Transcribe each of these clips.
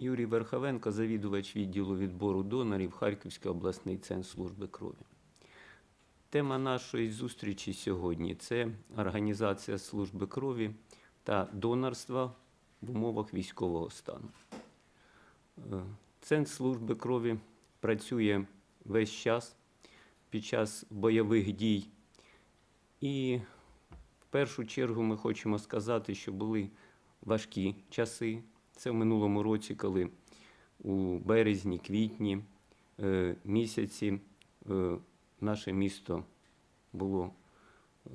Юрій Верховенко, завідувач відділу відбору донорів Харківський обласний центр служби крові. Тема нашої зустрічі сьогодні це організація служби крові та донорства в умовах військового стану. Е, Центр служби крові працює весь час під час бойових дій. І в першу чергу ми хочемо сказати, що були важкі часи. Це в минулому році, коли у березні, квітні е, місяці е, наше місто було, е,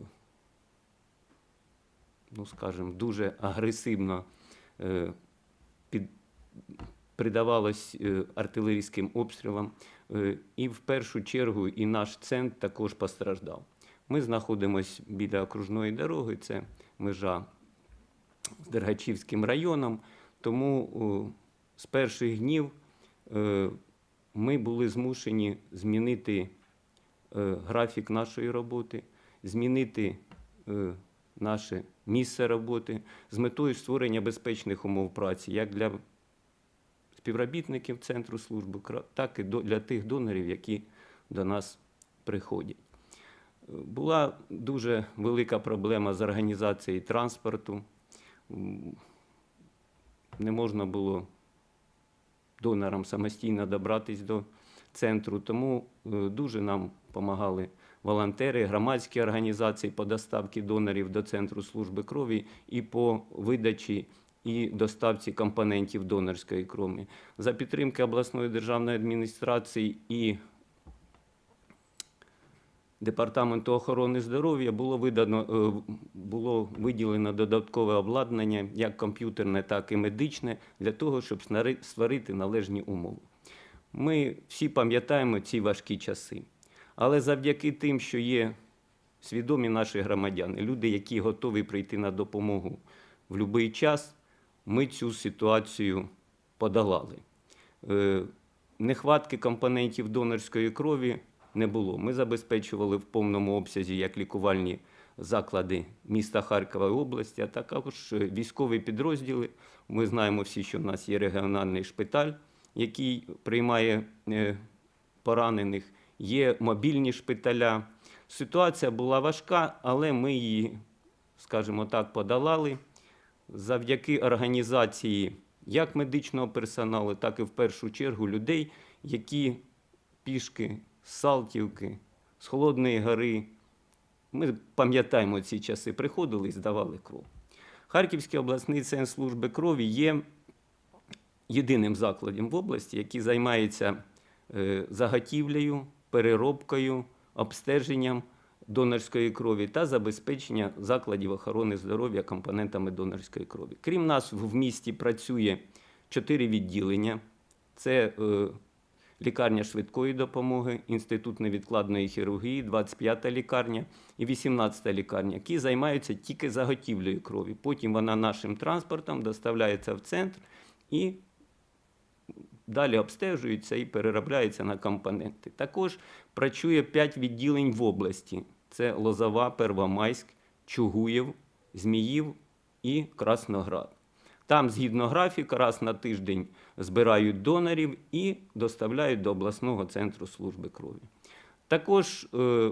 ну скажімо, дуже агресивно під, придавалось артилерійським обстрілам. І в першу чергу і наш центр також постраждав. Ми знаходимося біля окружної дороги, це межа з Дергачівським районом. Тому з перших днів е, ми були змушені змінити е, графік нашої роботи, змінити е, наше місце роботи з метою створення безпечних умов праці як для співробітників Центру служби, так і для тих донорів, які до нас приходять. Була дуже велика проблема з організацією транспорту. Не можна було донорам самостійно добратись до центру, тому е, дуже нам допомагали волонтери, громадські організації по доставці донорів до Центру служби крові і по видачі і доставці компонентів донорської крові. За підтримки обласної державної адміністрації і Департаменту охорони здоров'я було видано е, було виділено додаткове обладнання, як комп'ютерне, так і медичне, для того, щоб створити належні умови. Ми всі пам'ятаємо ці важкі часи. Але завдяки тим, що є свідомі наші громадяни, люди, які готові прийти на допомогу в будь-який час, ми цю ситуацію подолали. Е, Нехватки компонентів донорської крові не було. Ми забезпечували в повному обсязі як лікувальні заклади міста Харкова і області, а також е, військові підрозділи. Ми знаємо всі, що в нас є регіональний шпиталь, який приймає е, поранених, є мобільні шпиталя. Ситуація була важка, але ми її, скажімо так, подолали завдяки організації як медичного персоналу, так і в першу чергу людей, які пішки з Салтівки, з Холодної гори. Ми пам'ятаємо ці часи, приходили і здавали кров. Харківський обласний центр служби крові є єдиним закладом в області, який займається е, заготівлею, переробкою, обстеженням донорської крові та забезпечення закладів охорони здоров'я компонентами донорської крові. Крім нас, в місті працює чотири відділення. Це е, лікарня швидкої допомоги, інститут невідкладної хірургії, 25-та лікарня і 18-та лікарня, які займаються тільки заготівлею крові. Потім вона нашим транспортом доставляється в центр і далі обстежується і переробляється на компоненти. Також працює 5 відділень в області: це Лозова, Первомайськ, Чугуєв, Зміїв і Красноград. Там, згідно графіка, раз на тиждень збирають донорів і доставляють до обласного центру служби крові. Також е,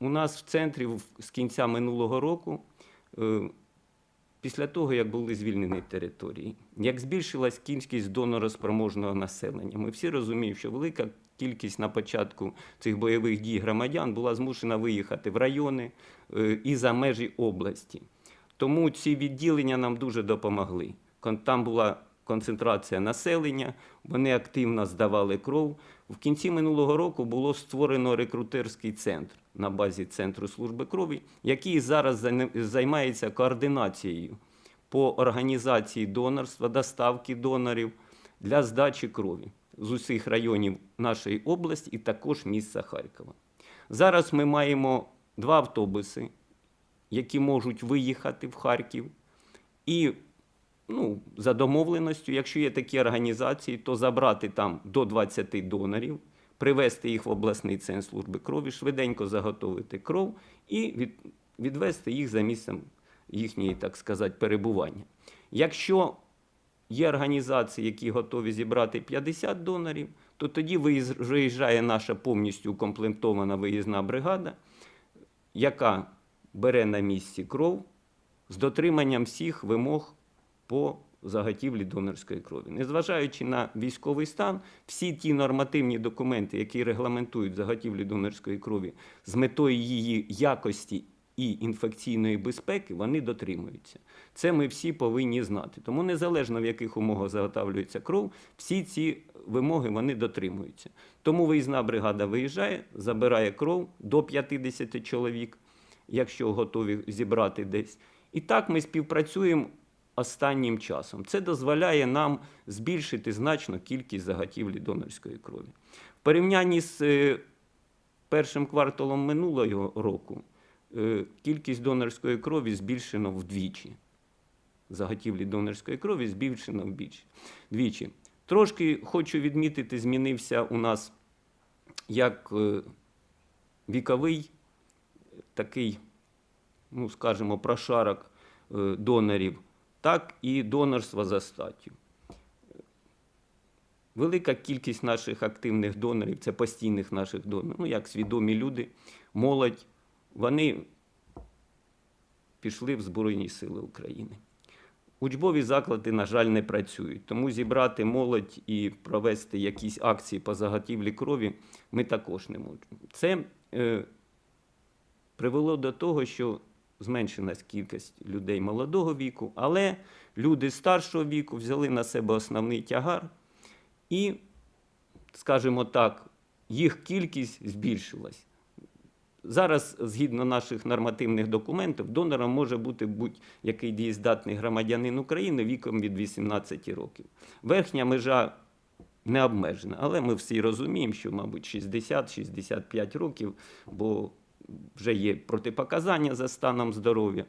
у нас в центрі з кінця минулого року, е, після того, як були звільнені території, як збільшилась кількість донороспроможного населення, ми всі розуміємо, що велика кількість на початку цих бойових дій громадян була змушена виїхати в райони е, і за межі області. Тому ці відділення нам дуже допомогли. Там була концентрація населення, вони активно здавали кров. В кінці минулого року було створено рекрутерський центр на базі Центру служби крові, який зараз займається координацією по організації донорства, доставки донорів для здачі крові з усіх районів нашої області і також міста Харкова. Зараз ми маємо два автобуси, які можуть виїхати в Харків. І ну, за домовленістю, якщо є такі організації, то забрати там до 20 донорів, привезти їх в обласний центр служби крові, швиденько заготовити кров і від, відвести їх за місцем їхньої, так сказати, перебування. Якщо є організації, які готові зібрати 50 донорів, то тоді виїжджає наша повністю укомплектована виїзна бригада, яка бере на місці кров з дотриманням всіх вимог по заготівлі донорської крові. Незважаючи на військовий стан, всі ті нормативні документи, які регламентують заготівлю донорської крові з метою її якості і інфекційної безпеки, вони дотримуються. Це ми всі повинні знати. Тому незалежно в яких умовах заготовлюється кров, всі ці вимоги вони дотримуються. Тому виїзна бригада виїжджає, забирає кров до 50 чоловік, якщо готові зібрати десь. І так ми співпрацюємо останнім часом. Це дозволяє нам збільшити значно кількість заготівлі донорської крові. В порівнянні з е, першим кварталом минулого року е, кількість донорської крові збільшено вдвічі. Заготівлі донорської крові збільшено вдвічі. Трошки хочу відмітити, змінився у нас як е, віковий такий, ну скажімо, прошарок донорів, так і донорство за статтю. Велика кількість наших активних донорів, це постійних наших донорів, ну як свідомі люди, молодь, вони пішли в Збройні Сили України. Учбові заклади, на жаль, не працюють, тому зібрати молодь і провести якісь акції по заготівлі крові ми також не можемо. Це е, привело до того, що зменшилась кількість людей молодого віку, але люди старшого віку взяли на себе основний тягар і, скажімо так, їх кількість збільшилась. Зараз, згідно наших нормативних документів, донором може бути будь-який дієздатний громадянин України віком від 18 років. Верхня межа не обмежена, але ми всі розуміємо, що, мабуть, 60-65 років, бо вже є протипоказання за станом здоров'я.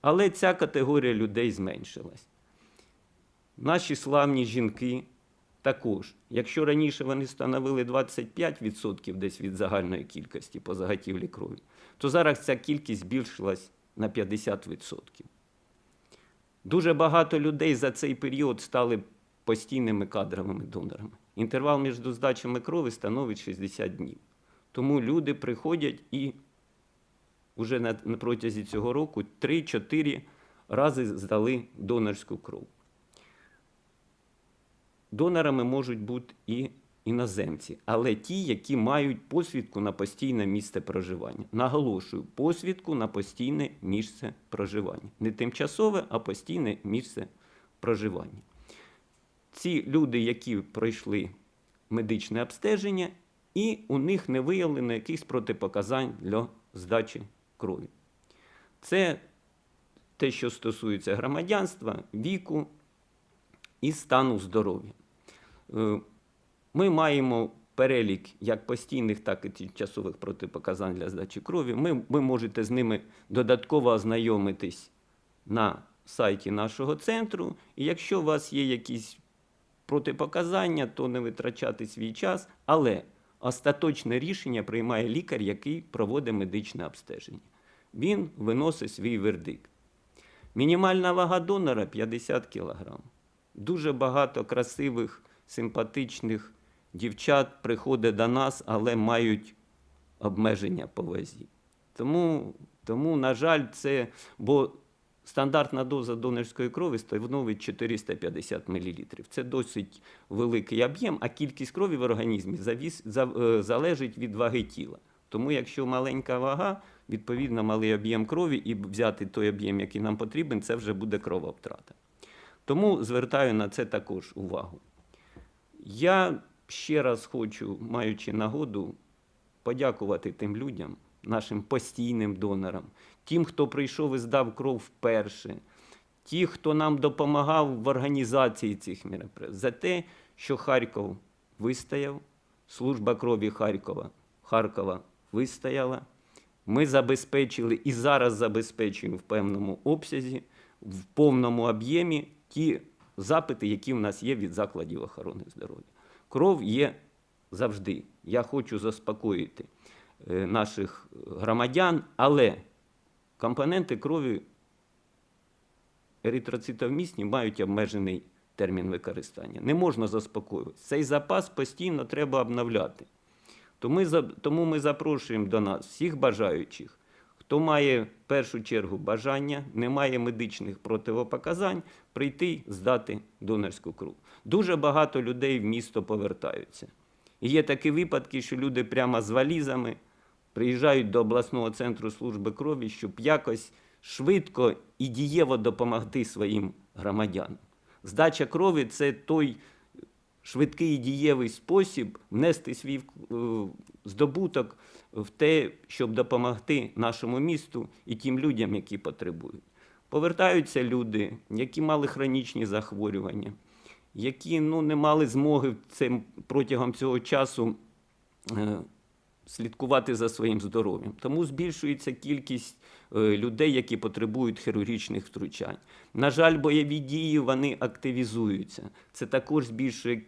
Але ця категорія людей зменшилась. Наші славні жінки також. Якщо раніше вони становили 25% десь від загальної кількості по заготівлі крові, то зараз ця кількість збільшилась на 50%. Дуже багато людей за цей період стали постійними кадровими донорами. Інтервал між здачами крові становить 60 днів. Тому люди приходять і вже на, на протязі цього року 3-4 рази здали донорську кров. Донорами можуть бути і іноземці, але ті, які мають посвідку на постійне місце проживання. Наголошую, посвідку на постійне місце проживання. Не тимчасове, а постійне місце проживання. Ці люди, які пройшли медичне обстеження, і у них не виявлено якихось протипоказань для здачі крові. Це те, що стосується громадянства, віку і стану здоров'я. Е, Ми маємо перелік як постійних, так і тимчасових протипоказань для здачі крові. Ми, ви можете з ними додатково ознайомитись на сайті нашого центру. І якщо у вас є якісь протипоказання, то не витрачати свій час. Але остаточне рішення приймає лікар, який проводить медичне обстеження. Він виносить свій вердикт. Мінімальна вага донора 50 кг. Дуже багато красивих, симпатичних дівчат приходить до нас, але мають обмеження по вазі. Тому, тому на жаль, це, бо стандартна доза донорської крові становить 450 мл. Це досить великий об'єм, а кількість крові в організмі е, залежить від ваги тіла. Тому якщо маленька вага, відповідно малий об'єм крові, і взяти той об'єм, який нам потрібен, це вже буде крововтрата. Тому звертаю на це також увагу. Я ще раз хочу, маючи нагоду, подякувати тим людям, нашим постійним донорам, тим, хто прийшов і здав кров вперше, ті, хто нам допомагав в організації цих мероприятий, за те, що Харків вистояв, служба крові Харкова, Харкова вистояла. Ми забезпечили і зараз забезпечуємо в певному обсязі, в повному об'ємі ті запити, які в нас є від закладів охорони здоров'я. Кров є завжди. Я хочу заспокоїти е, наших громадян, але компоненти крові еритроцитовмісні мають обмежений термін використання. Не можна заспокоюватися. Цей запас постійно треба обновляти. Тому ми, тому ми запрошуємо до нас всіх бажаючих, хто має в першу чергу бажання, не має медичних противопоказань, прийти здати донорську кров. Дуже багато людей в місто повертаються. І є такі випадки, що люди прямо з валізами приїжджають до обласного центру служби крові, щоб якось швидко і дієво допомогти своїм громадянам. Здача крові це той швидкий і дієвий спосіб внести свій е, здобуток в те, щоб допомогти нашому місту і тим людям, які потребують. Повертаються люди, які мали хронічні захворювання, які ну, не мали змоги цим, протягом цього часу е, слідкувати за своїм здоров'ям. Тому збільшується кількість е, людей, які потребують хірургічних втручань. На жаль, бойові дії вони активізуються. Це також збільшує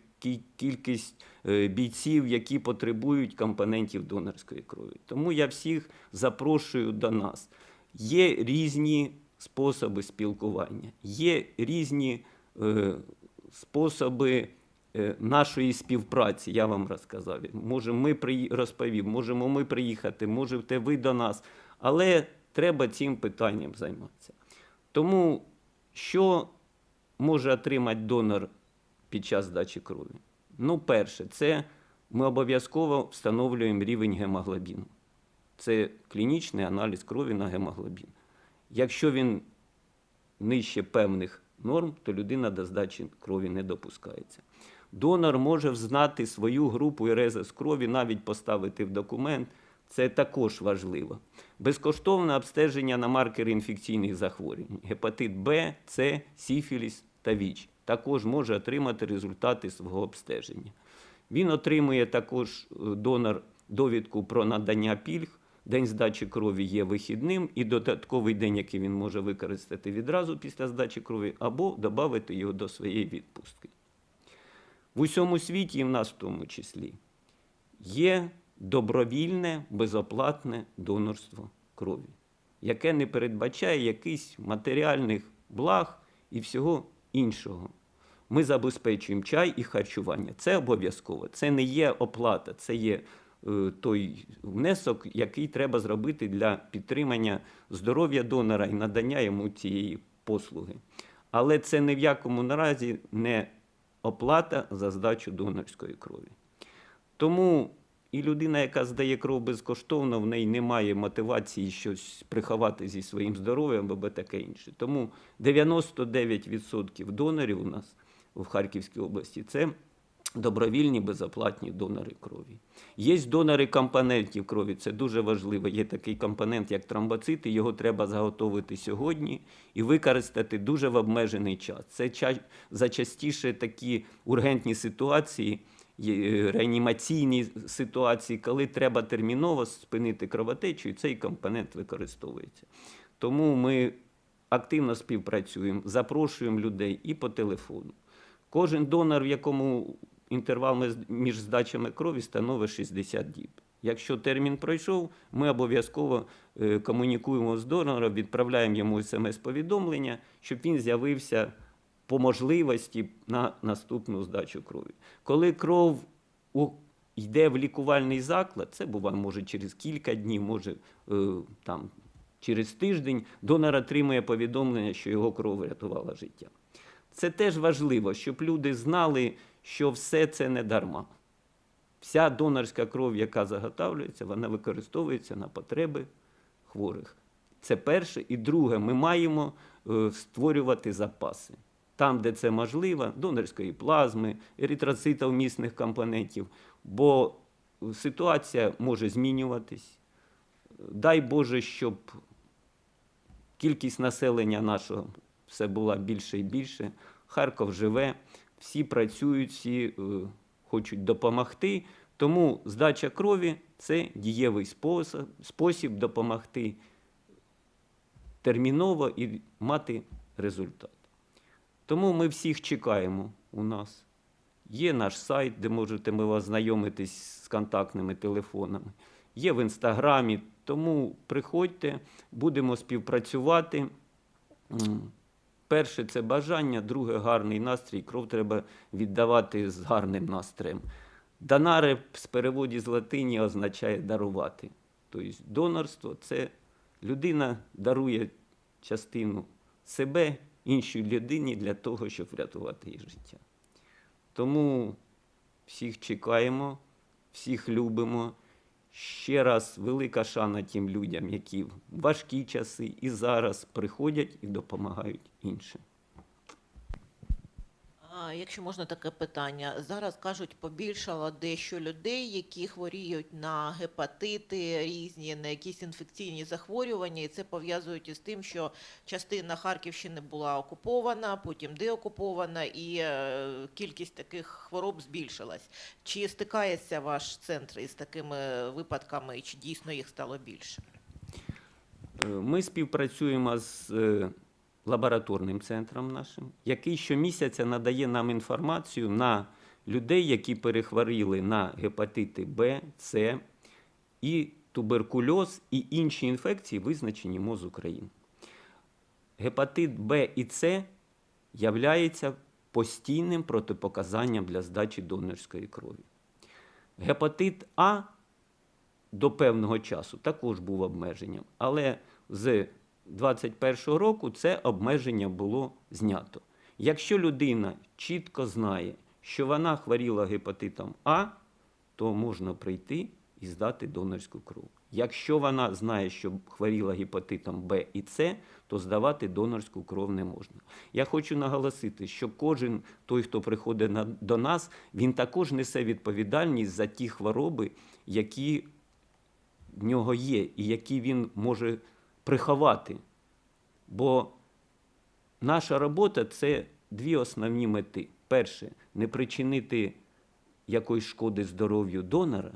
кількість е, бійців, які потребують компонентів донорської крові. Тому я всіх запрошую до нас. Є різні способи спілкування, є різні е, способи нашої співпраці, я вам розказав. Може, ми приї- розповів, можемо ми приїхати, можете ви до нас. Але треба цим питанням займатися. Тому що може отримати донор під час здачі крові? Ну, перше, це ми обов'язково встановлюємо рівень гемоглобіну. Це клінічний аналіз крові на гемоглобін. Якщо він нижче певних норм, то людина до здачі крові не допускається. Донор може взнати свою групу і резус крові, навіть поставити в документ. Це також важливо. Безкоштовне обстеження на маркери інфекційних захворювань, гепатит Б, С, сіфіліс та ВІЧ. Також може отримати результати свого обстеження. Він отримує також е, донор довідку про надання пільг. День здачі крові є вихідним і додатковий день, який він може використати відразу після здачі крові, або додати його до своєї відпустки. В усьому світі, і в нас в тому числі, є добровільне, безоплатне донорство крові, яке не передбачає якихось матеріальних благ і всього іншого. Ми забезпечуємо чай і харчування. Це обов'язково. Це не є оплата, це є той внесок, який треба зробити для підтримання здоров'я донора і надання йому цієї послуги. Але це ні в якому наразі не оплата за здачу донорської крові. Тому і людина, яка здає кров безкоштовно, в неї немає мотивації щось приховати зі своїм здоров'ям або таке інше. Тому 99% донорів у нас в Харківській області це добровільні безоплатні донори крові. Є донори компонентів крові, це дуже важливо. Є такий компонент, як тромбоцити, його треба заготовити сьогодні і використати дуже в обмежений час. Це ча- зачастіше такі ургентні ситуації, е, реанімаційні ситуації, коли треба терміново спинити кровотечу, і цей компонент використовується. Тому ми активно співпрацюємо, запрошуємо людей і по телефону. Кожен донор, в якому інтервал між- здачами крові становить 60 діб. Якщо термін пройшов, ми обов'язково е, комунікуємо з донором, відправляємо йому смс-повідомлення, щоб він з'явився по можливості на наступну здачу крові. Коли кров йде в лікувальний заклад, це буває може через кілька днів, може е, там, через тиждень, донор отримує повідомлення, що його кров врятувала життя. Це теж важливо, щоб люди знали, що все це не дарма. Вся донорська кров, яка заготовлюється, вона використовується на потреби хворих. Це перше. І друге, ми маємо е, створювати запаси. Там, де це можливо, донорської плазми, еритроцитів місних компонентів, бо ситуація може змінюватись. Дай Боже, щоб кількість населення нашого все була більше і більше. Харків живе, всі працюють, всі е, хочуть допомогти. Тому здача крові це дієвий спосіб, спосіб допомогти терміново і мати результат. Тому ми всіх чекаємо у нас. Є наш сайт, де можете ми вас знайомитись з контактними телефонами. Є в інстаграмі. Тому приходьте, будемо співпрацювати. Перше це бажання, друге гарний настрій. Кров треба віддавати з гарним настроєм. Донаре з переводі з латині означає дарувати. Тобто донорство це людина дарує частину себе іншій людині для того, щоб врятувати її життя. Тому всіх чекаємо, всіх любимо. Ще раз велика шана тим людям, які в важкі часи і зараз приходять і допомагають іншим. Якщо можна таке питання, зараз кажуть, побільшало дещо людей, які хворіють на гепатити різні, на якісь інфекційні захворювання, і це пов'язують із тим, що частина Харківщини була окупована, потім деокупована, і е, кількість таких хвороб збільшилась. Чи стикається ваш центр із такими випадками, чи дійсно їх стало більше? Е, Ми співпрацюємо з е, лабораторним центром нашим, який щомісяця надає нам інформацію на людей, які перехворіли на гепатити Б, С і туберкульоз і інші інфекції, визначені МОЗ України. Гепатит Б і С являється постійним протипоказанням для здачі донорської крові. Гепатит А до певного часу також був обмеженням, але з 2021 року це обмеження було знято. Якщо людина чітко знає, що вона хворіла гепатитом А, то можна прийти і здати донорську кров. Якщо вона знає, що хворіла гепатитом Б і С, то здавати донорську кров не можна. Я хочу наголосити, що кожен той, хто приходить до нас, він також несе відповідальність за ті хвороби, які в нього є, і які він може приховати. Бо наша робота це дві основні мети. Перше, не причинити якоїсь шкоди здоров'ю донора,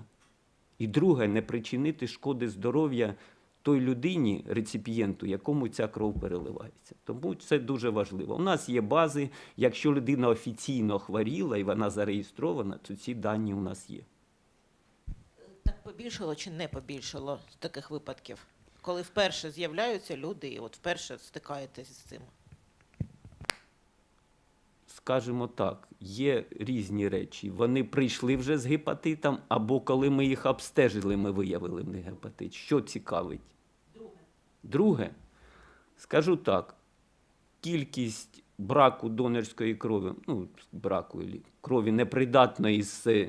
і друге, не причинити шкоди здоров'я той людині, реципієнту, якому ця кров переливається. Тому це дуже важливо. У нас є бази, якщо людина офіційно хворіла і вона зареєстрована, то ці дані у нас є. Так побільшало чи не побільшало таких випадків, коли вперше з'являються люди, і от вперше стикаєтесь з цим? скажімо так, є різні речі. Вони прийшли вже з гепатитом, або коли ми їх обстежили, ми виявили в них гепатит. Що цікавить? Друге. Друге, скажу так, кількість браку донорської крові, ну, браку крові непридатної з,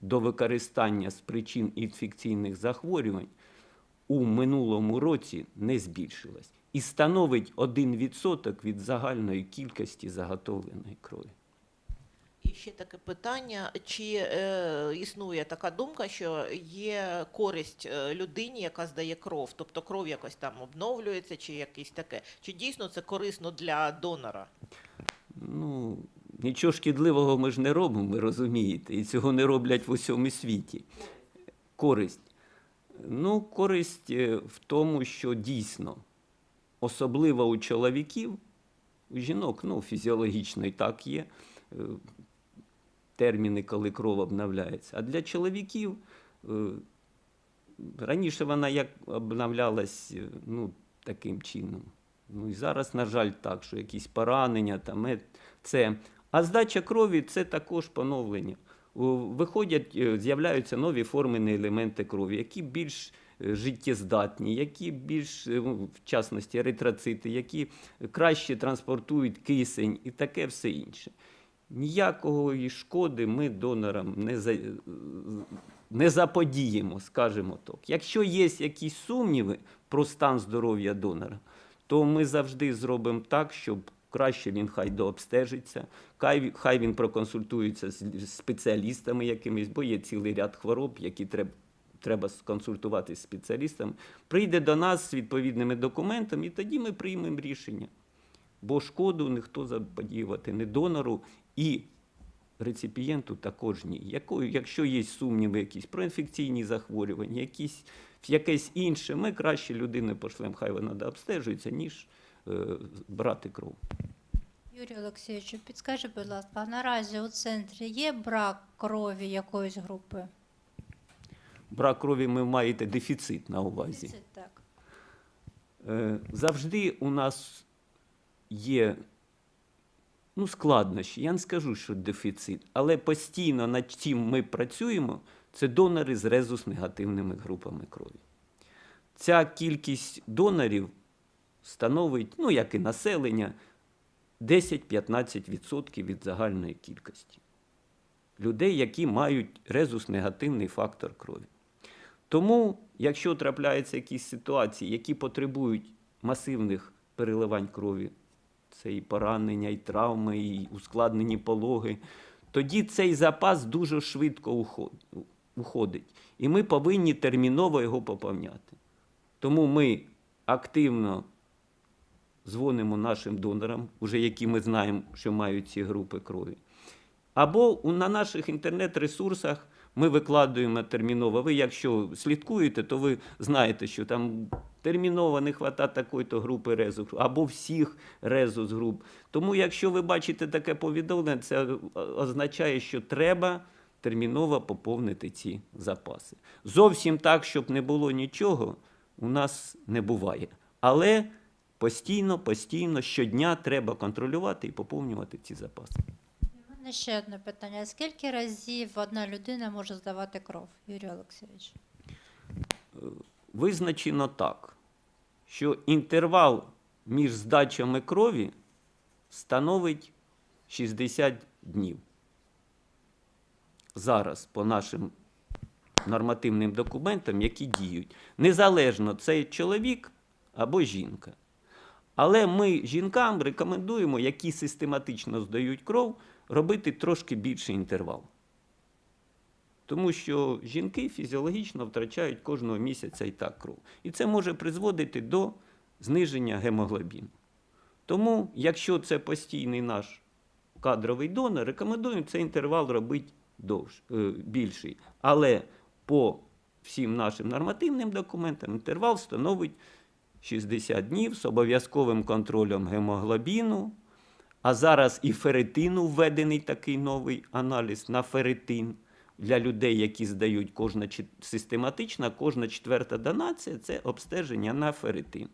до використання з причин інфекційних захворювань у минулому році не збільшилась і становить 1% від загальної кількості заготовленої крові. І ще таке питання: чи е, існує така думка, що є користь е, людині, яка здає кров, тобто кров якось там обновлюється, чи якесь таке? Чи дійсно це корисно для донора? Ну, нічого шкідливого ми ж не робимо, ви розумієте, і цього не роблять в усьому світі. Користь. Ну, користь е, в тому, що дійсно, особливо у чоловіків, у жінок, ну, фізіологічно і так є е, терміни, коли кров обновляється. А для чоловіків е, раніше вона як обновлялась ну, таким чином. Ну і зараз, на жаль, так, що якісь поранення, там, це. А здача крові це також поновлення. Виходять, е, з'являються нові формені елементи крові, які більш е, життєздатні, які більш, е, ну, в частності, еритроцити, які краще транспортують кисень і таке все інше. Ніякої шкоди ми донорам не, за, не заподіємо, скажімо так. Якщо є якісь сумніви про стан здоров'я донора, то ми завжди зробимо так, щоб краще він хай дообстежиться, хай, хай він проконсультується з спеціалістами якимись, бо є цілий ряд хвороб, які треба. Треба сконсультуватися з спеціалістами, прийде до нас з відповідними документами, і тоді ми приймемо рішення. Бо шкоду ніхто заподіювати не донору і реципієнту також ні. Якщо є сумніви якісь про інфекційні захворювання, якісь, якесь інше, ми краще людини пошлемо, хай вона дообстежується, ніж брати кров. Юрію Олексійовичу, підскажіть, будь ласка, а наразі у центрі є брак крові якоїсь групи? Брак крові ми маєте дефіцит на увазі. Це так. Е, Завжди у нас є ну, складнощі. Я не скажу, що дефіцит, але постійно над чим ми працюємо, це донори з резус-негативними групами крові. Ця кількість донорів становить, ну як і населення, 10-15% від загальної кількості людей, які мають резус-негативний фактор крові. Тому, якщо трапляються якісь ситуації, які потребують масивних переливань крові, це і поранення, і травми, і ускладнені пологи, тоді цей запас дуже швидко уходить. І ми повинні терміново його поповняти. Тому ми активно дзвонимо нашим донорам, уже які ми знаємо, що мають ці групи крові. Або на наших інтернет-ресурсах ми викладуємо терміново. Ви, якщо слідкуєте, то ви знаєте, що там терміново не вистачає такої-то групи резус, або всіх резус груп. Тому, якщо ви бачите таке повідомлення, це означає, що треба терміново поповнити ці запаси. Зовсім так, щоб не було нічого, у нас не буває. Але постійно, постійно, щодня треба контролювати і поповнювати ці запаси. У мене ще одне питання. Скільки разів одна людина може здавати кров, Юрій Олексійович? визначено так, що інтервал між здачами крові становить 60 днів. Зараз по нашим нормативним документам, які діють, незалежно це чоловік або жінка. Але ми жінкам рекомендуємо, які систематично здають кров, робити трошки більший інтервал. Тому що жінки фізіологічно втрачають кожного місяця і так кров. І це може призводити до зниження гемоглобіну. Тому, якщо це постійний наш кадровий донор, рекомендуємо цей інтервал робити довш, е, більший. Але по всім нашим нормативним документам інтервал становить 60 днів з обов'язковим контролем гемоглобіну. А зараз і ферритину введений такий новий аналіз на ферритин для людей, які здають кожна систематична, кожна четверта донація це обстеження на ферритин.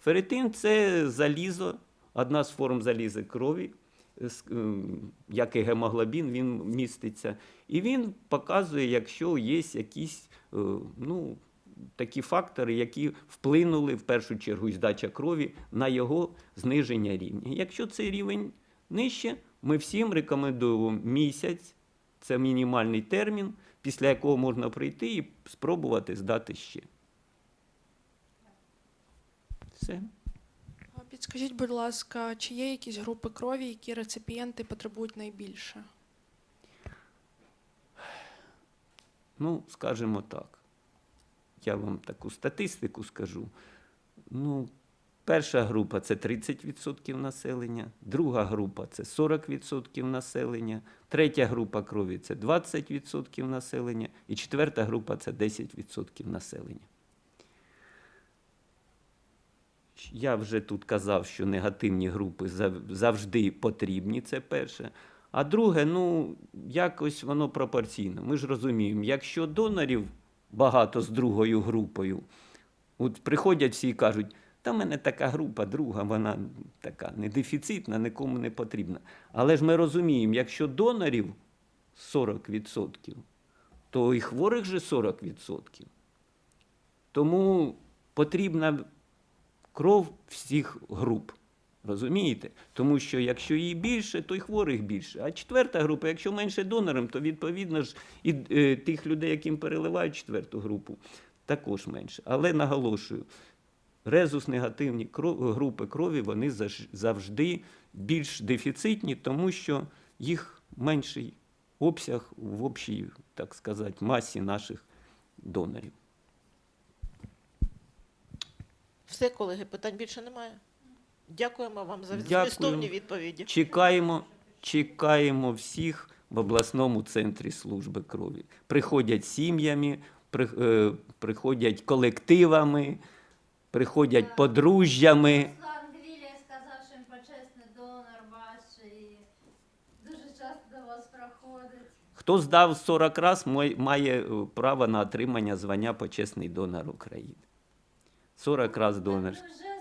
Ферритин це залізо, одна з форм заліза крові, ем, як і гемоглобін, він міститься. І він показує, якщо є якісь е, ну, такі фактори, які вплинули в першу чергу і здача крові на його зниження рівня. Якщо цей рівень нижче, ми всім рекомендуємо місяць, це мінімальний термін, після якого можна прийти і спробувати здати ще. Все. Підскажіть, будь ласка, чи є якісь групи крові, які реципієнти потребують найбільше? Ну, скажімо так. Я вам таку статистику скажу. Ну, перша група це 30% населення, друга група це 40% населення, третя група крові це 20% населення, і четверта група це 10% населення. Я вже тут казав, що негативні групи завжди потрібні, це перше. А друге, ну, якось воно пропорційно. Ми ж розуміємо, якщо донорів багато з другою групою, от приходять всі і кажуть, та в мене така група, друга, вона така не дефіцитна, нікому не потрібна. Але ж ми розуміємо, якщо донорів 40%, то і хворих же 40%. Тому потрібна кров всіх груп. Розумієте? Тому що якщо її більше, то й хворих більше. А четверта група, якщо менше донором, то відповідно ж і е, тих людей, яким переливають четверту групу, також менше. Але наголошую, резус-негативні кро- групи крові вони завжди більш дефіцитні, тому що їх менший обсяг в общій, так сказати, масі наших донорів. Все, колеги, питань більше немає. Дякуємо вам за змістовні відповіді. Чекаємо, чекаємо всіх в обласному центрі служби крові. Приходять сім'ями, при, е, приходять колективами, приходять подружжями. Руслан Гвілія сказав, що він почесний донор ваш і дуже часто до вас проходить. Хто здав 40 раз, має е, право на отримання звання почесний донор України. 40 раз донор. Вже